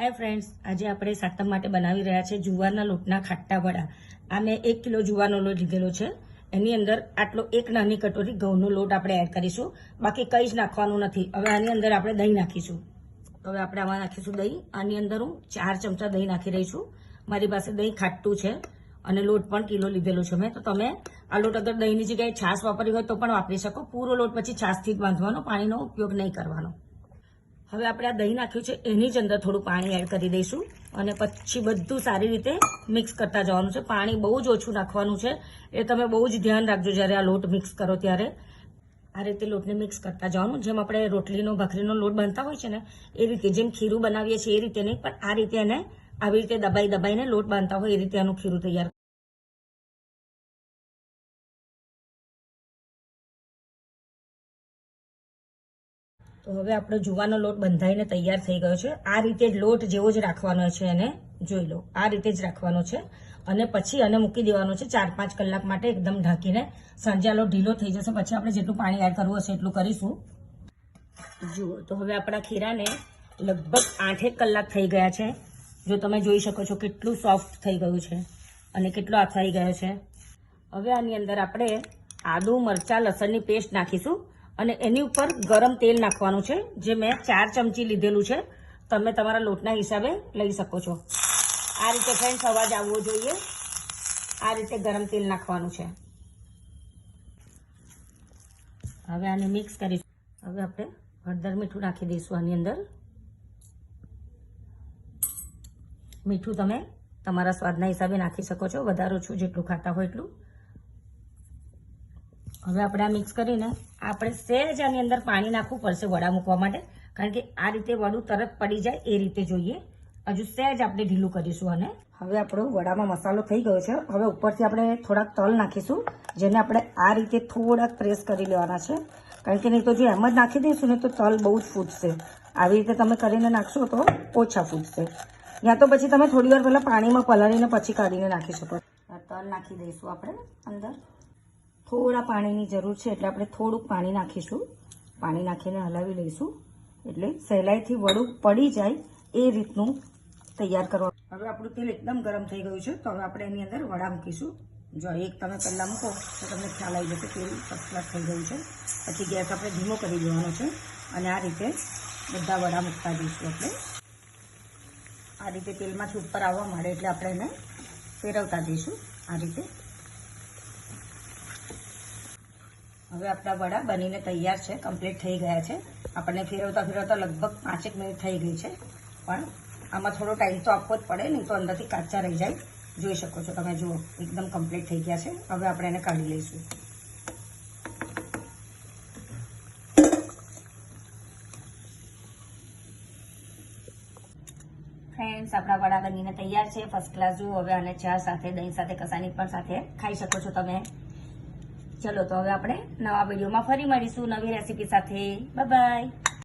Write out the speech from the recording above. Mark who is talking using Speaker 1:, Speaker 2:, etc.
Speaker 1: Hi friends આજે આપણે સાતમ માટે બનાવી રહ્યા છે જુવારના લોટના ખાટ્ટા વડા. આ મેં એક કિલો જુવારનો લોટ લીધેલો છે. એની અંદર આટલો એક નાની કટોરી ઘઉંનો લોટ આપણે એડ કરીશું. બાકી કંઈ જ નાખવાનું નથી. હવે આની અંદર આપણે દહીં નાખીશું. હવે આપણે આમાં નાખીશું દહીં. આની અંદર હું ચાર ચમચા દહીં નાખી રહી છું. મારી પાસે દહીં ખાટું છે અને લોટ પણ કિલો લીધેલો છે મેં. તો તમે આ લોટ અગર દહીંની જગ્યાએ છાશ વાપરી હોય તો પણ વાપરી શકો. પૂરો લોટ પછી છાશથી જ બાંધવાનો. પાણીનો ઉપયોગ નહીં કરવાનો. હવે આપણે આ દહીં નાખ્યું છે, એની જ અંદર થોડું પાણી એડ કરી દઈશું અને પછી બધું સારી રીતે મિક્સ કરતા જવાનું છે. પાણી બહુ જ ઓછું નાખવાનું છે, એ તમે બહુ જ ધ્યાન રાખજો જ્યારે આ લોટ મિક્સ કરો ત્યારે. આ રીતે લોટને મિક્સ કરતા જવાનું. જેમ આપણે રોટલીનો, ભાખરીનો લોટ બનતા હોય છે ને, એ રીતે જેમ ખીરું બનાવીએ છીએ એ રીતે નહીં, પણ આ રીતે એને આવી રીતે દબાઈ દબાઈને લોટ બાંધતા હોય એ રીતે આનું ખીરું તૈયાર તો હવે આપણો જુવાનો લોટ બંધાઈને તૈયાર થઈ ગયો છે. આ રીતે લોટ જેવો જ રાખવાનો છે એને. જોઈ લો, આ રીતે જ રાખવાનો છે. અને પછી અને મૂકી દેવાનો છે ચાર પાંચ કલાક માટે એકદમ ઢાંકીને. સાંજે આ ઢીલો થઈ જશે, પછી આપણે જેટલું પાણી એડ કરવું હશે એટલું કરીશું. જુઓ, તો હવે આપણા ખીરાને લગભગ આઠેક કલાક થઈ ગયા છે. જો તમે જોઈ શકો છો કેટલું સોફ્ટ થઈ ગયું છે અને કેટલો આથાઈ ગયો છે. હવે આની અંદર આપણે આદુ, મરચાં, લસણની પેસ્ટ નાખીશું. અને એની ઉપર ગરમ તેલ નાખવાનું છે, જે મેં ચાર ચમચી લીધેલું છે. તમે તમારા લોટના હિસાબે લઈ શકો છો. આ રીતે ફ્રેન્ડ્સ, અવાજ આવવો જોઈએ. આ રીતે ગરમ તેલ નાખવાનું છે. હવે આને મિક્સ કરીશું હવે આપણે હળદર મીઠું નાખી દઈશું આની અંદર. મીઠું તમે તમારા સ્વાદના હિસાબે નાખી શકો છો, વધારે ઓછું જેટલું ખાતા હોય એટલું. હવે આપણે આ મિક્સ કરીને આપણે સહેજ આની અંદર પાણી નાખવું પડશે વડા મૂકવા માટે. કારણ કે આ રીતે વડું તરત પડી જાય એ રીતે જોઈએ. હજુ સહેજ આપણે ઢીલું કરીશું અને હવે આપણો વડામાં મસાલો થઈ ગયો છે. હવે ઉપરથી આપણે થોડાક તલ નાખીશું, જેને આપણે આ રીતે થોડાક પ્રેસ કરી લેવાના છે. કારણ કે નહીં તો જો એમ જ નાખી દઈશું ને તો તલ બહુ જ ફૂટશે. આવી રીતે તમે કરીને નાખશો તો ઓછા ફૂટશે. યા તો પછી તમે થોડી વાર પહેલાં પાણીમાં પલાળીને પછી કાઢીને નાખી શકો. તલ નાખી દઈશું આપણે અંદર. થોડા પાણીની જરૂર છે એટલે આપણે થોડુંક પાણી નાખીશું. પાણી નાખીને હલાવી લઈશું. એટલે સહેલાઈથી વડું પડી જાય એ રીતનું તૈયાર કરવા. હવે આપણું તેલ એકદમ ગરમ થઈ ગયું છે, તો હવે આપણે એની અંદર વડા મૂકીશું. જો એક તમે પહેલાં મૂકો, તો તમને ખ્યાલ આવી જશે તેલ ફર્સ્ટ થઈ ગયું છે. પછી ગેસ આપણે ધીમો કરી દેવાનો છે અને આ રીતે બધા વડા મૂકતા જઈશું આપણે. આ રીતે તેલમાંથી ઉપર આવવા માંડે એટલે આપણે એને ફેરવતા જઈશું. આ રીતે હવે આપણા વડા બનીને તૈયાર છે કમ્પ્લીટ થઈ ગયા છે. આપણને ફેરવતા ફેરવતા લગભગ પાંચેક મિનિટ થઈ ગઈ છે. પણ આમાં થોડો ટાઈમ તો આપવો જ પડે, નહીં તો અંદરથી કાચા રહી જાય. જોઈ શકો છો તમે, જુઓ, એકદમ કમ્પ્લીટ થઈ ગયા છે. હવે આપણે એને કાઢી લઈશું. ફ્રેન્ડ્સ આપણા વડા બનીને તૈયાર છે. ફર્સ્ટ ક્લાસ જુઓ, હવે આને ચા સાથે, દહીં સાથે, કસાની પણ સાથે ખાઈ શકો છો તમે. ચલો તો હવે આપણે નવા વિડીયોમાં ફરી મળીશું નવી રેસીપી સાથે. બાય